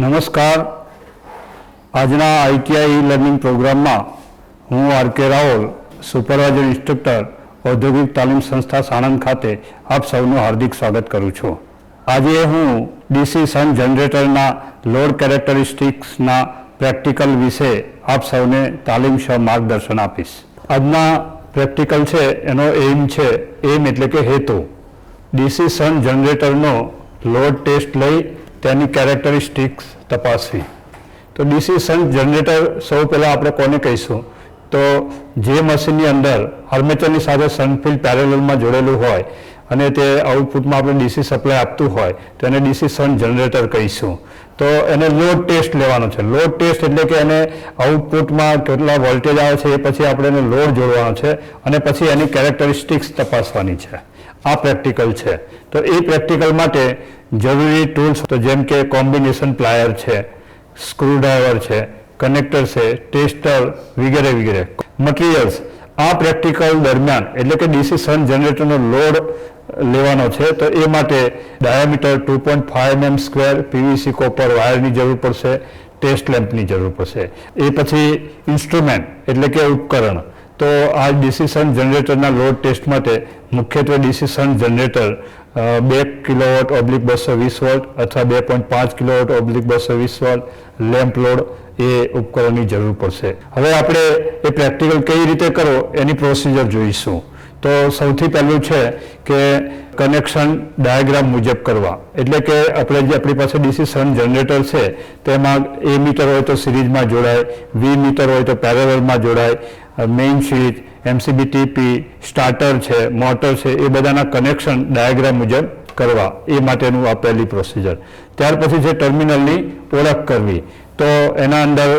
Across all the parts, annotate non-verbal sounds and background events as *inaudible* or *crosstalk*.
નમસ્કાર. આજના ITI learning પ્રોગ્રામમાં હું R K Raval, supervisor instructor, ઔદ્યોગિક તાલીમ સંસ્થા સાણંદ ખાતે આપ સૌનું હાર્દિક સ્વાગત કરું છું. આજે હું ડીસી સન જનરેટરના લોડ કેરેક્ટરિસ્ટિક્સના પ્રેક્ટિકલ વિશે આપ સૌને તાલીમ સહ માર્ગદર્શન આપીશ. આજના પ્રેક્ટિકલ છે, એનો એઇમ છે, એમ એટલે કે હેતુ. ડીસી સન જનરેટરનો લોડ ટેસ્ટ લઈ તેની કેરેક્ટરિસ્ટિક્સ તપાસવી. તો ડીસી સન જનરેટર સૌ પહેલાં આપણે કોને કહીશું? તો જે મશીનની અંદર હર્મેચરની સાથે સનફિલ્ડ પેરેલલમાં જોડેલું હોય અને તે આઉટપુટમાં આપણે ડીસી સપ્લાય આપતું હોય, તો એને ડીસી સન જનરેટર કહીશું. તો એને લોડ ટેસ્ટ લેવાનો છે. લોડ ટેસ્ટ એટલે કે એને આઉટપુટમાં કેટલા વોલ્ટેજ આવે છે એ પછી આપણે એને લોડ જોડવાનો છે અને પછી એની કેરેક્ટરિસ્ટિક્સ તપાસવાની છે. આ પ્રેક્ટિકલ છે. તો એ પ્રેક્ટિકલ માટે જરૂરી ટૂલ્સ તો જેમ કે કોમ્બિનેશન પ્લાયર છે, સ્ક્રૂડ્રાઈવર છે, કનેક્ટર છે, ટેસ્ટર વગેરે વગેરે. મટીરિયલ્સ. આ પ્રેક્ટિકલ દરમિયાન એટલે કે ડીસી સન જનરેટરનો લોડ લેવાનો છે, તો એ માટે diameter two point five M square, PVC copper વાયરની જરૂર પડશે, ટેસ્ટ લેમ્પની જરૂર પડશે. એ પછી ઇન્સ્ટ્રુમેન્ટ એટલે કે ઉપકરણ. તો આ ડિસિશન જનરેટરના લોડ ટેસ્ટ માટે મુખ્યત્વે ડિસિશન જનરેટર બે કિલોવોટ ઓબ્લિક બસો વીસ વોલ્ટ અથવા બે પોઈન્ટ પાંચ કિલોવોટ ઓબ્લિક બસો વીસ વોલ્ટ લેમ્પ લોડ એ ઉપકરણની જરૂર પડશે. હવે આપણે એ પ્રેક્ટિકલ કઈ રીતે કરો એની પ્રોસિજર જોઈશું. તો સૌથી પહેલું છે કે કનેક્શન ડાયાગ્રામ મુજબ કરવા. એટલે કે આપણે જે આપણી પાસે ડીસી સન જનરેટર છે, તેમાં એ મીટર હોય તો સિરીઝમાં જોડાય વી મીટર હોય તો પેરેલમાં જોડાય main series MCB TP starter છે મોટર છે, એ બધાના કનેક્શન ડાયાગ્રામ મુજબ કરવા. એ માટેનું આ પહેલી પ્રોસિજર ત્યાર પછી છે ટર્મિનલની ઓળખ કરવી. તો એના અંદર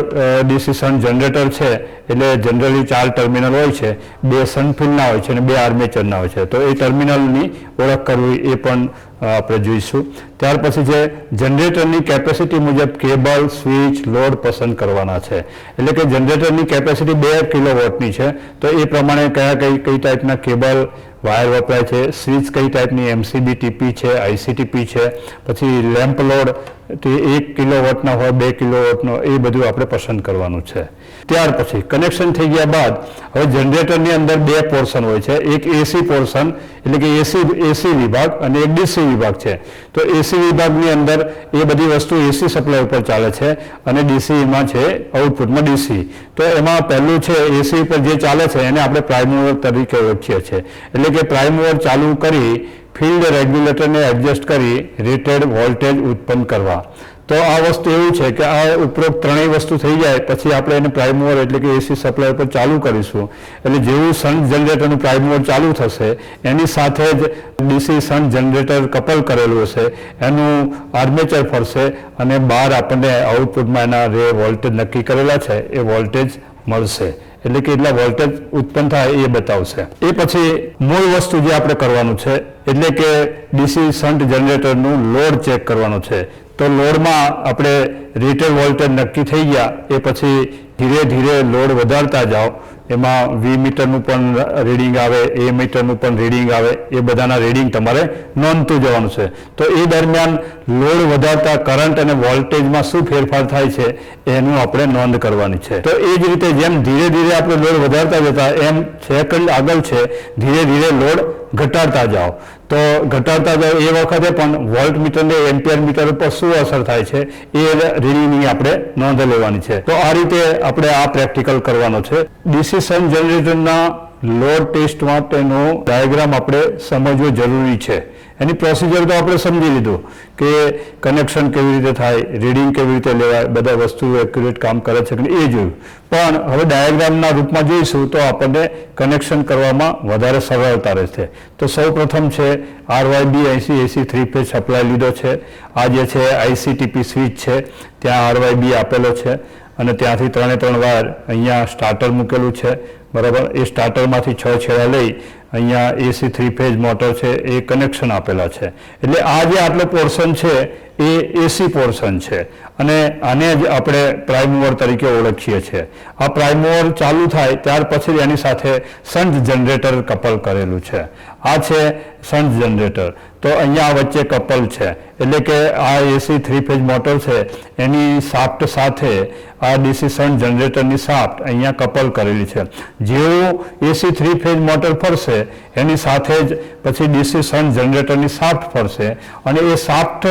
ડિસિશન જનરેટર છે, એટલે જનરલી ચાર ટર્મિનલ હોય છે. બે સનફિલ્ડના હોય છે અને બે આર્મેચરના હોય છે. તો એ ટર્મિનલની ઓળખ કરવી એ પણ આપણે જોઈશું. ત્યાર પછી જે જનરેટરની કેપેસિટી મુજબ કેબલ સ્વિચ લોડ પસંદ કરવાના છે. એટલે કે જનરેટરની કેપેસિટી બે કિલો વોટની છે. તો એ પ્રમાણે કયા કઈ કઈ ટાઈપના કેબલ વાયર વપરાય છે? સ્વિચ કઈ ટાઈપની એમસીબી ટીપી છે આઈસીટીપી છે. પછી લેમ્પ લોડ તે એક કિલો વોટના હોય, બે કિલો વોટનો એ બધું આપણે પસંદ કરવાનું છે. ત્યાર પછી કનેક્શન થઈ ગયા બાદ, હવે જનરેટરની અંદર બે પોર્શન હોય છે. એક એસી પોર્શન, એટલે કે એસી એસી વિભાગ અને એક ડીસી વિભાગ છે. તો એસી વિભાગની અંદર એ બધી વસ્તુ એસી સપ્લાય ઉપર ચાલે છે અને ડીસીમાં છે આઉટપુટમાં ડીસી. તો એમાં પહેલું છે એસી ઉપર જે ચાલે છે, એને આપણે પ્રાઇમ તરીકે ઓળખીએ છીએ. એટલે કે પ્રાઇમ ચાલુ કરી ફિલ્ડ રેગ્યુલેટરને એડજસ્ટ કરી રેટેડ વોલ્ટેજ ઉત્પન્ન કરવા. તો આ વસ્તુ એવું છે કે આ ઉપરોક્ત ત્રણેય વસ્તુ થઈ જાય, પછી આપણે એને પ્રાઇમ એટલે કે એસી સપ્લાય પર ચાલુ કરીશું. એટલે જેવું સન જનરેટરનું પ્રાઇમ ચાલુ થશે, એની સાથે જ ડીસી સન જનરેટર કપલ કરેલું હશે, એનું આર્મેચર ફરશે અને બહાર આપણને આઉટપુટમાં એના રે વોલ્ટેજ નક્કી કરેલા છે, એ વોલ્ટેજ મળશે. એટલે કે એટલા વોલ્ટેજ ઉત્પન્ન થાય એ બતાવશે. એ પછી મૂળ વસ્તુ જે આપણે કરવાનું છે, એટલે કે ડીસી શન્ટ જનરેટરનું લોડ ચેક કરવાનું છે. તો લોડમાં આપણે રેટેડ વોલ્ટેજ નક્કી થઈ ગયા, એ પછી ધીરે ધીરે લોડ વધારતા જાઓ. એમાં વી મીટરનું પણ રીડિંગ આવે, એ મીટરનું પણ રીડિંગ આવે, એ બધાના રીડિંગ તમારે નોંધતું જવાનું છે. તો એ દરમિયાન લોડ વધારતા કરંટ અને વોલ્ટેજમાં શું ફેરફાર થાય છે, એનું આપણે નોંધ કરવાની છે. તો એ જ રીતે જેમ ધીરે ધીરે આપણે લોડ વધારતા જતા, એમ સેકન્ડ આગળ છે, ધીરે ધીરે લોડ ઘટાડતા જાઓ. તો ઘટાડતા જાઓ એ વખતે પણ વોલ્ટ મીટરને એમ્પિયર મીટર ઉપર શું અસર થાય છે, એ રીડિંગની આપણે નોંધ લેવાની છે. તો આ રીતે આપણે આ પ્રેક્ટિકલ કરવાનો છે. ડિસિશન જનરેટરના લોડ ટેસ્ટ માટેનો ડાયાગ્રામ આપણે સમજવો જરૂરી છે. એની પ્રોસિજર તો આપણે સમજી લીધું કે કનેક્શન કેવી રીતે થાય રીડિંગ કેવી રીતે લેવાય, બધા વસ્તુ એક્યુરેટ કામ કરે છે એ જોયું. પણ હવે ડાયાગ્રામના રૂપમાં જોઈશું તો આપણને કનેક્શન કરવામાં વધારે સરળતા રહેશે. તો સૌ પ્રથમ છે RYB AC AC three phase supply લીધો છે. આ જે છે આઈસીટીપી સ્વિચ છે, ત્યાં આરવાયબી આપેલો છે. અને ત્યાંથી ત્રણે ત્રણ વાર અહીંયા સ્ટાર્ટર મૂકેલું છે. બરાબર? એ સ્ટાર્ટરમાંથી છ છેડા લઈ અહીંયા એસી થ્રી ફેઝ મોટર છે, એ કનેક્શન આપેલા છે. એટલે આ જે આટલો પોર્શન છે, એ એસી પોર્શન છે. અને આને જ આપણે પ્રાઇમ મૂવર તરીકે ઓળખીએ છીએ. આ પ્રાઇમ મૂવર ચાલુ થાય ત્યાર પછી એની સાથે સંત જનરેટર કપલ કરેલું છે. આ છે સંત જનરેટર તો અહીંયા વચ્ચે કપલ છે. એટલે કે આ એસી થ્રી ફેઝ મોટર છે. એની સાફ્ટ સાથે આ ડીસી જનરેટરની સાફ્ટ અહીંયા કપલ કરેલી છે. જેવું એસી થ્રી ફેઝ મોટર ફરશે, એની સાથે જ પછી ડીસી જનરેટરની સાફ્ટ ફરશે. અને એ સાફ્ટ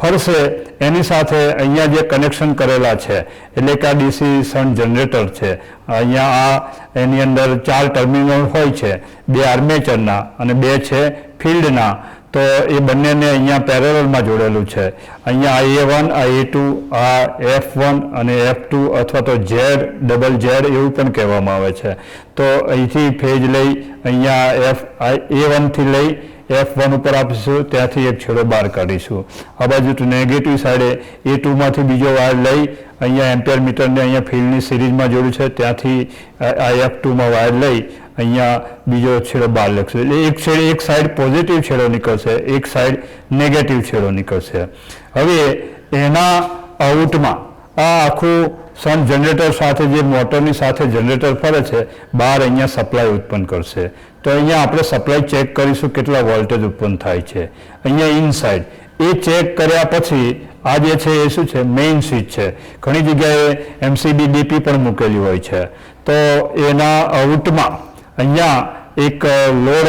ફરશે, એની સાથે અહીંયા જે કનેક્શન કરેલા છે, એટલે કે આ ડીસી જનરેટર છે. અહીંયા આ એની અંદર ચાર ટર્મિનલ હોય છે. બે આર્મેચરના અને બે છે ફિલ્ડના તો એ બંનેને અહીંયા પેરેલમાં જોડેલું છે. અહીંયા આ એ વન આ એ ટુ, આ એફ વન અને એફ ટુ અથવા તો ઝેડ, ડબલ ઝેડ એવું પણ કહેવામાં આવે છે. તો અહીંથી ફેજ લઈ અહીંયા એફ એ વનથી લઈ એફ વન ઉપર આપીશું. ત્યાંથી એક છેડો બહાર કાઢીશું. આ બાજુ નેગેટિવ સાઈડે એ ટુમાંથી બીજો વાયર લઈ અહીંયા એમ્પિયર મીટરને અહીંયા ફિલ્ડની સિરીઝમાં જોડ્યું છે. ત્યાંથી આ એફ ટુમાં વાયર લઈ અહીંયા બીજો છેડો બહાર લખશું. એટલે એક છેડે એક સાઈડ પોઝિટિવ છેડો નીકળશે, એક સાઈડ નેગેટિવ છેડો નીકળશે. હવે એના આઉટમાં આ આખું સન જનરેટર સાથે જે મોટરની સાથે જનરેટર ફરે છે, બહાર અહીંયા સપ્લાય ઉત્પન્ન કરશે. તો અહીંયા આપણે સપ્લાય ચેક કરીશું કેટલા વોલ્ટેજ ઉત્પન્ન થાય છે. અહીંયા ઇનસાઇડ એ ચેક કર્યા પછી આ જે છે એ શું છે? મેઇન સ્વિચ છે. ઘણી જગ્યાએ એમસીબી ડીપી પણ મૂકેલી હોય છે. તો એના આઉટમાં અહીંયા એક લોડ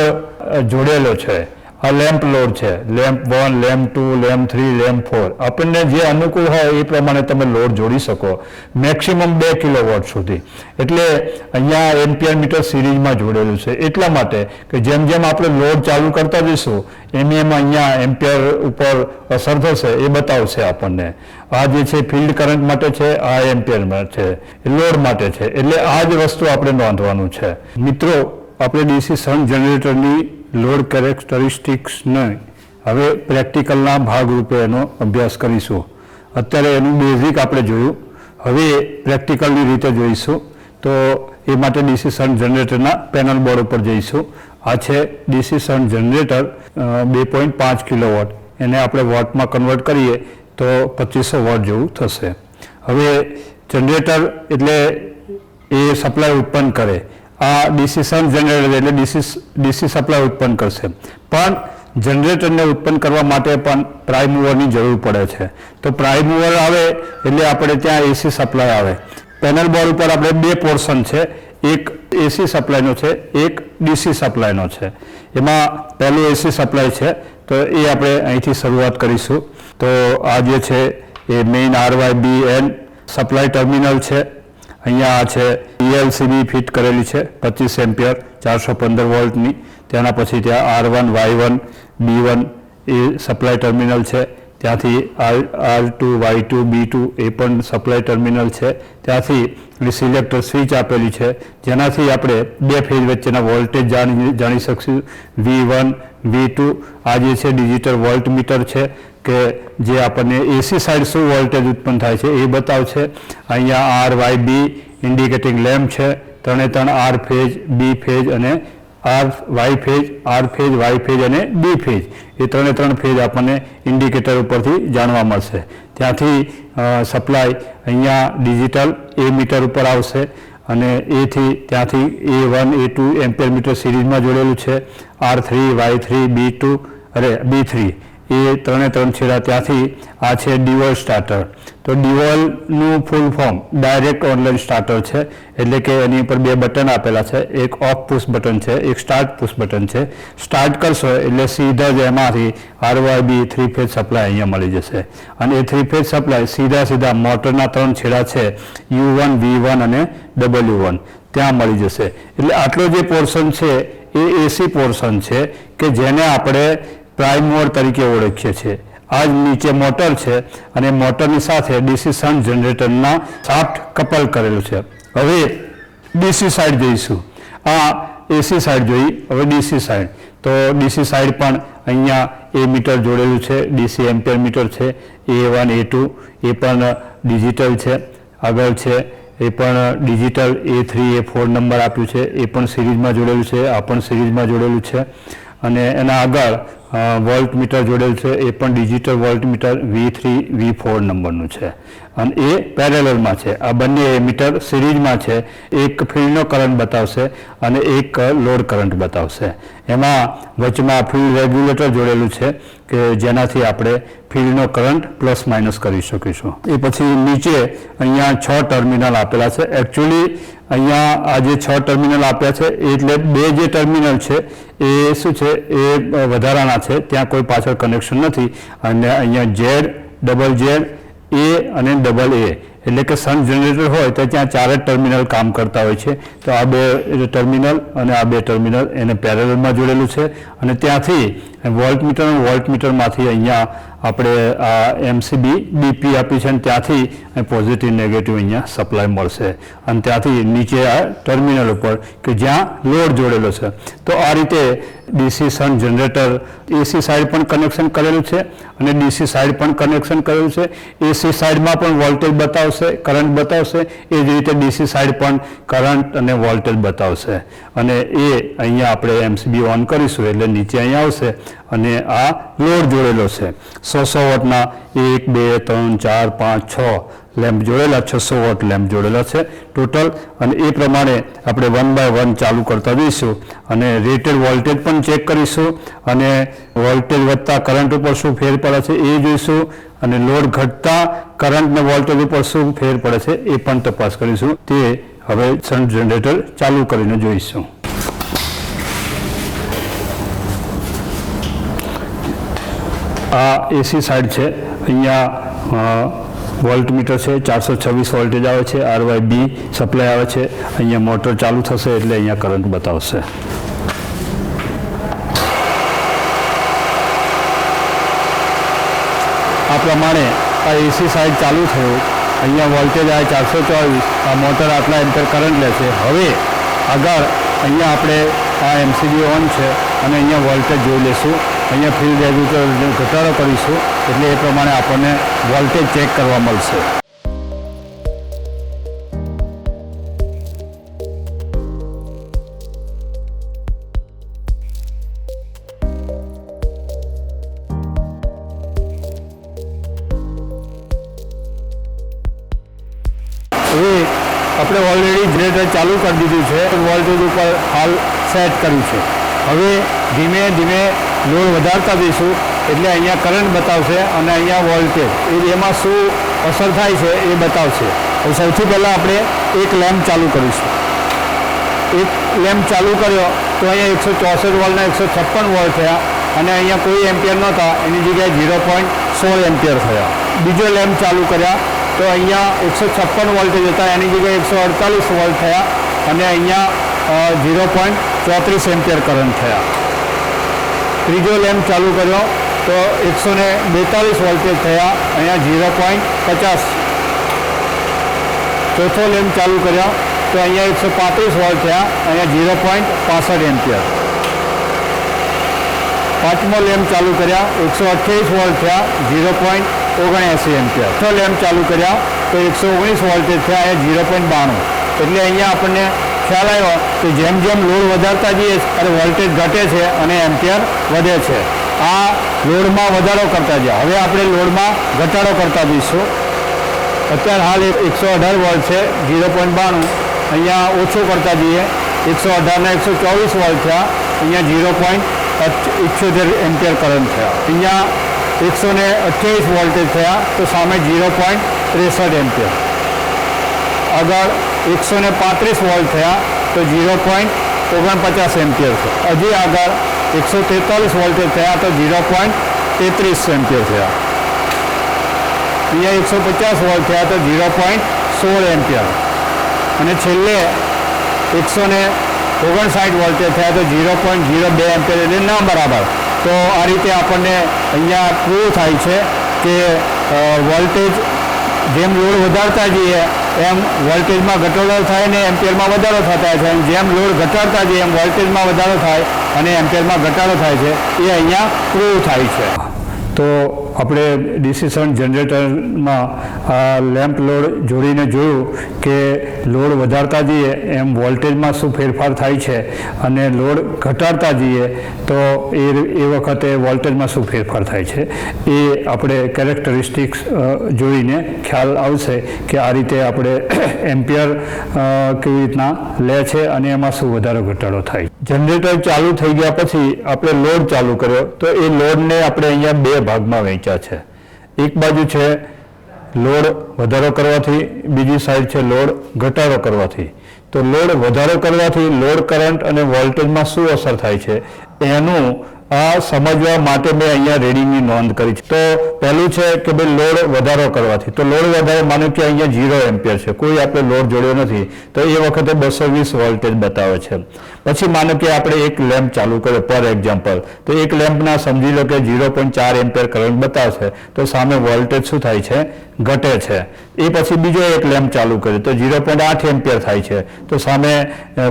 જોડેલો છે. આ લેમ્પ લોડ છે. Lamp one, lamp two, lamp three, lamp four. આપણને જે અનુકૂળ હોય એ પ્રમાણે તમે લોડ જોડી શકો. મેક્સિમમ બે કિલો વોટ સુધી. એટલે અહીંયા એમ્પિયર મીટર સિરીઝમાં જોડેલું છે. એટલા માટે કે જેમ જેમ આપણે લોડ ચાલુ કરતા જઈશું, એમ એમ અહીંયા એમ્પિયર ઉપર અસર થશે એ બતાવશે આપણને. આ જે છે ફિલ્ડ કરંટ માટે છે, આ એમ્પિયર છે. લોડ માટે છે. એટલે આ જ વસ્તુ આપણે નોંધવાનું છે. મિત્રો, આપણે ડીસી સન જનરેટરની લોડ કેરેક્ટરિસ્ટિક્સને હવે પ્રેક્ટિકલના ભાગરૂપે એનો અભ્યાસ કરીશું. અત્યારે એનું બેઝિક આપણે જોયું. હવે પ્રેક્ટિકલની રીતે જોઈશું. તો એ માટે ડિસિશન જનરેટરના પેનલ બોર્ડ ઉપર જઈશું. આ છે ડિસિશન જનરેટર બે પોઈન્ટ પાંચ કિલો વોટ એને આપણે વોટમાં કન્વર્ટ કરીએ તો પચીસો વોટ જેવું થશે. હવે જનરેટર એટલે એ સપ્લાય ઉત્પન્ન કરે. આ ડીસી સન જનરેટર એટલે ડીસી ડીસી સપ્લાય ઉત્પન્ન કરશે. પણ જનરેટરને ઉત્પન્ન કરવા માટે પણ પ્રાઇમ મૂવરની જરૂર પડે છે. તો પ્રાઇમ મૂવર આવે એટલે આપણે ત્યાં એસી સપ્લાય આવે. પેનલ બોર્ડ ઉપર આપણે બે પોર્શન છે. એક એસી સપ્લાયનો છે, એક ડીસી સપ્લાયનો છે. એમાં પહેલું એસી સપ્લાય છે, તો એ આપણે અહીંથી શરૂઆત કરીશું. તો આ જે છે, એ main RY B N supply terminal છે. અહીંયા આ છે ઈએલસીબી ફિટ કરેલી છે, પચીસ એમ્પિયર, ચારસો પંદર વોલ્ટની. તેના પછી ત્યાં R one, Y one, B one, એ સપ્લાય ટર્મિનલ છે. ત્યાંથી R R two, Y two, B two, એ પણ સપ્લાય ટર્મિનલ છે. ત્યાંથી સિલેક્ટર સ્વિચ આપેલી છે. જેનાથી આપણે બે ફેઝ વચ્ચેના વોલ્ટેજ જાણી જાણી શકશું. વી વન, વી ટુ, આ જે છે, ડિજિટલ વોલ્ટ મીટર છે. કે જે આપણને એસી સાઈડ શું વોલ્ટેજ ઉત્પન્ન થાય છે એ બતાવશે. અહીંયા R Y B indicating lamp છે. ત્રણે ત્રણ આર ફેજ બી ફેજ અને R Y phase R phase Y phase અને બી ફેજ એ ત્રણે ત્રણ ફેજ આપણને ઇન્ડિકેટર ઉપરથી જાણવા મળશે. ત્યાંથી સપ્લાય અહીંયા ડિજિટલ એ મીટર ઉપર આવશે અને એથી ત્યાંથી A one A two ampere meter સિરીઝમાં જોડેલું છે. R three Y three B two અરે બી થ્રી એ ત્રણે ત્રણ છેડા ત્યાંથી આ છે ડિવોલ સ્ટાર્ટર તો ડિવોલનું full form direct online starter છે. એટલે કે એની ઉપર બે બટન આપેલા છે. એક ઓફ પુશ બટન છે, એક સ્ટાર્ટ પુશ બટન છે. સ્ટાર્ટ કરશો એટલે સીધા જ એમાંથી RY B three phase supply અહીંયા મળી જશે. અને એ થ્રી ફેજ સપ્લાય સીધા સીધા મોટરના ત્રણ છેડા છે યુ વન વી વન અને ડબલ્યુ વન ત્યાં મળી જશે. એટલે આટલો જે પોર્શન છે, એ એસી પોર્શન છે કે જેને આપણે પ્રાઇમ મોડ તરીકે ઓળખીએ છીએ. આ જ નીચે મોટર છે અને મોટરની સાથે ડીસી સન જનરેટરના સાફ્ટ કપલ કરેલું છે. હવે ડીસી સાઈડ જઈશું. આ એસી સાઈડ જોઈ, હવે ડીસી સાઈડ. તો ડીસી સાઈડ પણ અહીંયા એ મીટર જોડેલું છે, ડીસી એમ્પિયર મીટર છે, એ વન, એ ટુ, એ પણ ડિજિટલ છે. આગળ છે, એ પણ digital, A three, A four number આપ્યું છે, એ પણ સિરીઝમાં જોડેલું છે, આ પણ સિરીઝમાં જોડેલું છે. અને એના આગળ વોલ્ટ મીટર જોડેલ છે. એ પણ digital voltmeter V three V four નંબરનું છે. અને એ પેરેલલમાં છે. આ બંને મીટર સિરીઝમાં છે. એક ફિલ્ડનો કરંટ બતાવશે અને એક લોડ કરંટ બતાવશે. એમાં વચમાં ફિલ્ડ રેગ્યુલેટર જોડેલું છે કે જેનાથી આપણે ફિલ્ડનો કરંટ પ્લસ માઇનસ કરી શકીશું. એ પછી નીચે અહીંયા છ ટર્મિનલ આપેલા છે. એકચ્યુઅલી અહીંયા આ જે છ ટર્મિનલ આપ્યા છે, એટલે બે જે ટર્મિનલ છે, એ શું છે? એ વધારાના છે. ત્યાં કોઈ પાછળ કનેક્શન નથી. અને અહીંયા ઝેડ ડબલ ઝેડ એ અને ડબલ એ એટલે કે સન જનરેટર હોય તો ત્યાં ચાર જ ટર્મિનલ કામ કરતા હોય છે. તો આ બે ટર્મિનલ અને આ બે ટર્મિનલ એને પેરેલમાં જોડેલું છે. અને ત્યાંથી વોલ્ટ મીટર અને વોલ્ટમીટરમાંથી અહીંયા આપણે આ એમસીબી ડીપી આપી છે અને ત્યાંથી પોઝિટિવ નેગેટિવ અહીંયા સપ્લાય મળશે. અને ત્યાંથી નીચે આ ટર્મિનલ ઉપર કે જ્યાં લોડ જોડેલો છે. તો આ રીતે DC shunt generator AC side પણ કનેક્શન કરેલું છે અને ડીસી સાઈડ પણ કનેક્શન કરેલું છે. એસી સાઈડમાં પણ વોલ્ટેજ બતાવશે કરંટ બતાવશે. એ જ રીતે ડીસી સાઈડ પણ કરંટ અને વોલ્ટેજ બતાવશે. અને એ અહીંયા આપણે એમસીબી ઓન કરીશું એટલે નીચે અહીંયા આવશે. અને આ લોડ જોડેલો છે. છસો વોટના એક, બે, ત્રણ, ચાર, પાંચ, છ લેમ્પ જોડેલા, છસો વોટ લેમ્પ જોડેલા છે ટોટલ. અને એ પ્રમાણે આપણે વન બાય વન ચાલુ કરતા જઈશું અને રેટેડ વોલ્ટેજ પણ ચેક કરીશું અને વોલ્ટેજ વધતા કરંટ ઉપર શું ફેર પડે છે એ જોઈશું અને લોડ ઘટતા કરંટ ને વોલ્ટેજ ઉપર શું ફેર પડે છે એ પણ તપાસ કરીશું. તે હવે સન જનરેટર ચાલુ કરીને જોઈશું. આ એસી સાઈડ છે. અહીંયા વોલ્ટ મીટર છે, ચારસો છવ્વીસ વોલ્ટેજ આવે છે આરવાય બી સપ્લાય આવે છે. અહીંયા મોટર ચાલુ થશે એટલે અહીંયા કરંટ બતાવશે. આ પ્રમાણે આ એસી સાઇડ ચાલુ થયું. અહીંયા વોલ્ટેજ આવે ચારસો ચોવીસ, આ મોટર આટલા એમ્પેર કરંટ લે છે. હવે આગળ અહીંયા આપણે આ એમસીબી ઓન છે અને અહીંયા વોલ્ટેજ જોઈ લેશું અહીંયા ફિલ્ડ રેગ્યુલેટર ઘટાડો કરીશું, એટલે એ પ્રમાણે આપણને વોલ્ટેજ ચેક કરવા મળશે. હવે આપણે ઓલરેડી જનરેટર ચાલુ કરી દીધું છે વોલ્ટેજ ઉપર હાલ સેટ કર્યું છે. હવે ધીમે ધીમે લોડ વધારતા જઈશું એટલે અહીંયા કરંટ બતાવશે અને અહીંયા વોલ્ટેજ એમાં શું અસર થાય છે એ બતાવશે. સૌથી પહેલાં આપણે એક લેમ્પ ચાલુ કરીશું. એક લેમ્પ ચાલુ કર્યો તો અહીંયા એકસો ચોસઠ વોલ્ટના એકસો છપ્પન વોલ્ટ થયા અને અહીંયા કોઈ એમ્પિયર નહોતા. એની જગ્યાએ ઝીરો પોઈન્ટ સોળ એમ્પિયર થયા. બીજો લેમ્પ ચાલુ કર્યા તો અહીંયા એકસો છપ્પન વોલ્ટેજ હતા એની જગ્યાએ એકસો અડતાલીસ વોલ્ટ થયા અને અહીંયા ઝીરો પોઈન્ટ ચોત્રીસ એમ્પિયર કરંટ થયા. ત્રીજો લેમ્પ ચાલુ કર્યો. તો એકસો ને બેતાલીસ વોલ્ટેજ થયા. અહીંયા ઝીરો પોઈન્ટ પચાસ. ચોથો લેમ્પ ચાલુ કર્યો. તો અહીંયા એકસો પાંત્રીસ વોલ્ટ થયા. અહીંયા ઝીરો પોઈન્ટ પાસઠ એમ્પિયર. પાંચમો લેમ્પ ચાલુ કર્યા. એકસો અઠ્યાવીસ વોલ્ટ થયા. ઝીરો પોઈન્ટ ઓગણએંસી એમ્પિયર. છ લેમ્પ ચાલુ કર્યા. તો એકસો ઓગણીસ વોલ્ટેજ થયા. અહીંયા ઝીરો પોઈન્ટ બાણું. એટલે અહીંયા આપણને ખ્યાલ આવ્યો કે જેમ જેમ લોડ વધારતા જઈએ ત્યારે વોલ્ટેજ ઘટે છે અને એમ્પિયર વધે છે. આ લોડમાં વધારો કરતા જઈએ. હવે આપણે લોડમાં ઘટાડો કરતા જઈશું. અત્યારે હાલ એકસો અઢાર વોલ્ટ છે, ઝીરો પોઈન્ટ બાણું. અહીંયા ઓછું કરતા જઈએ. એકસો અઢારના એકસો ચોવીસ વોલ્ટ થયા અહીંયા ઝીરો પોઈન્ટ ઇઠ્યોતેર એમ્પિયર કરંટ થયા અહીંયા એકસો ને અઠ્યાવીસ વોલ્ટેજ થયા, તો સામે ઝીરો પોઈન્ટ ત્રેસઠ એમ્પિયર. આગળ એકસો ને પાંત્રીસ વોલ્ટ થયા, તો ઝીરો પોઈન્ટ ઓગણપચાસ એમ્પિયર છે હજી આગળ એકસો તેતાલીસ વોલ્ટેજ થયા, તો ઝીરો પોઈન્ટ તેત્રીસ એમ્પિયર થયા. અહીંયા એકસો પચાસ વોલ્ટ થયા, તો ઝીરો પોઈન્ટ સોળ એમ્પિયર. અને છેલ્લે એકસો ને ઓગણસાઠ વોલ્ટેજ થયા, તો ઝીરો પોઈન્ટ ઝીરો બે એમ્પિયર, એટલે ના બરાબર. તો આ રીતે આપણને અહીંયા પ્રૂવ થાય છે કે વોલ્ટેજ જેમ લોડ વધારતા જઈએ એમ વોલ્ટેજમાં ઘટાડો થાય ને એમ્પિયરમાં વધારો થતા છે. અને જેમ લોડ ઘટાડતા જઈએ એમ વોલ્ટેજમાં વધારો થાય અને એમ્પિયરમાં ઘટાડો થાય છે. એ અહીંયા પ્રૂવ થાય છે. તો આપણે ડિસિશન જનરેટરમાં આ લેમ્પ લોડ જોડીને જોયું કે લોડ વધારતા જઈએ એમ વોલ્ટેજમાં શું ફેરફાર થાય છે અને લોડ ઘટાડતા જઈએ તો એ એ વખતે વોલ્ટેજમાં શું ફેરફાર થાય છે એ આપણે કેરેક્ટરિસ્ટિક્સ જોઈને ખ્યાલ આવશે કે આ રીતે આપણે *coughs* એમ્પિયર કેવી રીતના લે છે અને એમાં શું વધારો, ઘટાડો થાય જનરેટર ચાલુ થઈ ગયા પછી આપણે લોડ ચાલુ કર્યો. તો એ લોડને આપણે અહીંયા બે ભાગમાં વહેંચ્યા છે. એક બાજુ છે લોડ વધારો કરવાથી, બીજી સાઈડ છે લોડ ઘટાડો કરવાથી. તો લોડ વધારો કરવાથી લોડ કરંટ અને વોલ્ટેજમાં શું અસર થાય છે? એનું આ સમજવા માટે મેં અહીંયા રીડિંગની નોંધ કરી છે. તો પહેલું છે કે ભાઈ લોડ વધારો કરવાથી. તો લોડ વધારે માનો કે અહીંયા ઝીરો એમ્પિયર છે. કોઈ આપણે લોડ જોડ્યો નથી. તો એ વખતે બસો વીસ વોલ્ટેજ બતાવે છે. પછી માનો કે આપણે એક લેમ્પ ચાલુ કર્યો, પર એક્ઝામ્પલ તો એક લેમ્પના સમજી લો કે ઝીરો પોઈન્ટ ચાર એમ્પિયર કરંટ બતાવશે, તો સામે વોલ્ટેજ શું થાય છે? ઘટે છે. એ પછી બીજો એક લેમ્પ ચાલુ કર્યો, તો ઝીરો પોઈન્ટ આઠ એમ્પિયર થાય છે, તો સામે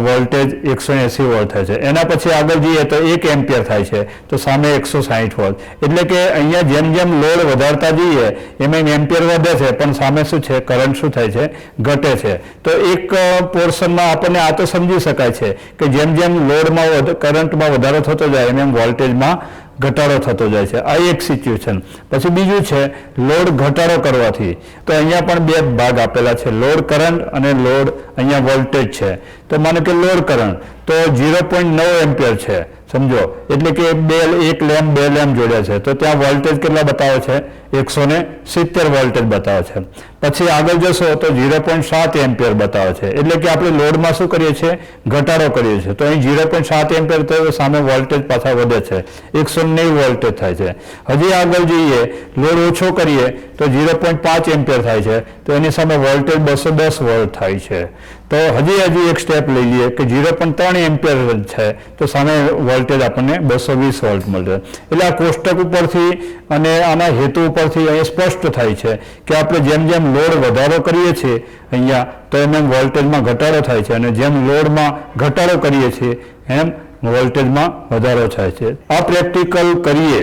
વોલ્ટેજ એકસો એંસી વોલ્ટ થાય છે. એના પછી આગળ જઈએ તો એક એમ્પિયર થાય છે, તો સામે એકસો સાહીઠ વોલ્ટ એટલે કે અહીંયા જેમ જેમ લોડ વધારતા જઈએ, એમાં એમ એમ્પિયર વધે છે, પણ સામે શું છે? કરંટ શું થાય છે? ઘટે છે. તો એક પોર્શનમાં આપણને આ તો સમજી શકાય છે કે જેમ જેમ લોડમાં કરંટમાં વધારો થતો જાય એમ એમ વોલ્ટેજમાં ઘટાડો થતો જાય છે. આ એક સિચ્યુએશન પછી બીજું છે લોડ ઘટાડો કરવાથી. તો અહીંયા પણ બે ભાગ આપેલા છે. લોડ કરંટ અને લોડ અહીંયા વોલ્ટેજ છે. તો માનો કે લોડ કરંટ, તો ઝીરો પોઈન્ટ નવ એમ્પિયર છે. સમજો? એટલે કે બે, એક લેમ્પ, બે લેમ્પ જોડ્યા છે. તો ત્યાં વોલ્ટેજ કેટલા બતાવે છે? એકસો ને સિત્તેર વોલ્ટેજ બતાવે છે. પછી આગળ જશો તો ઝીરો પોઈન્ટ સાત એમ્પિયર બતાવે છે. એટલે કે આપણે લોડમાં શું કરીએ છીએ? ઘટાડો કરીએ છીએ. તો અહીં ઝીરો પોઈન્ટ સાત એમ્પિયર તો સામે વોલ્ટેજ પાછા વધે છે. એકસો નેવું વોલ્ટેજ થાય છે. હજી આગળ જઈએ, લોડ ઓછો કરીએ તો ઝીરો પોઈન્ટ પાંચ એમ્પિયર થાય છે. તો એની સામે વોલ્ટેજ બસો દસ વોલ્ટ થાય છે. તો હજી હજી એક સ્ટેપ લઈ લઈએ કે ઝીરો પોઈન્ટ ત્રણ એમ્પિયર છે તો સામે વોલ્ટેજ આપણને બસો વીસ વોલ્ટ મળશે. એટલે આ કોષ્ટક ઉપરથી અને આના હેતુ ઉપરથી અહીં સ્પષ્ટ થાય છે કે આપણે જેમ જેમ લોડ વધારો કરીએ છીએ અહીંયા, તો એમ એમ વોલ્ટેજમાં ઘટાડો થાય છે. અને જેમ લોડમાં ઘટાડો કરીએ છીએ, એમ વોલ્ટેજમાં વધારો થાય છે. આ પ્રેક્ટિકલ કરીએ.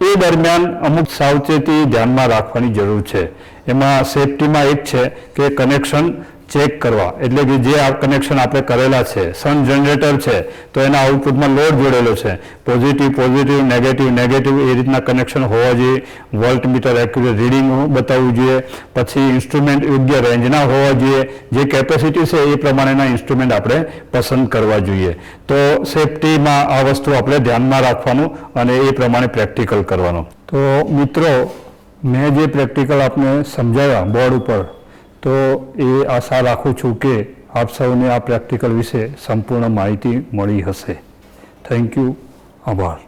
એ દરમિયાન અમુક સાવચેતી ધ્યાનમાં રાખવાની જરૂર છે. એમાં સેફટીમાં એક છે કે કનેક્શન ચેક કરવા. એટલે કે જે આ કનેક્શન આપણે કરેલા છે સન જનરેટર છે, તો એના આઉટપુટમાં લોડ જોડેલો છે. પોઝિટિવ પોઝિટિવ નેગેટિવ નેગેટિવ એ રીતના કનેક્શન હોવા જોઈએ. વોલ્ટ મીટર એક્યુરેટ રીડિંગ બતાવવું જોઈએ. પછી ઇન્સ્ટ્રુમેન્ટ યોગ્ય રેન્જના હોવા જોઈએ. જે કેપેસિટી છે એ પ્રમાણેના ઇન્સ્ટ્રુમેન્ટ આપણે પસંદ કરવા જોઈએ. તો સેફટીમાં આ વસ્તુ આપણે ધ્યાનમાં રાખવાનું અને એ પ્રમાણે પ્રેક્ટિકલ કરવાનું. તો મિત્રો, મેં જે પ્રેક્ટિકલ આપને સમજાવ્યા બોર્ડ ઉપર તો એ આશા રાખું છું કે આપ સૌને આ પ્રેક્ટિકલ વિશે સંપૂર્ણ માહિતી મળી હશે. થેન્ક યુ આભાર.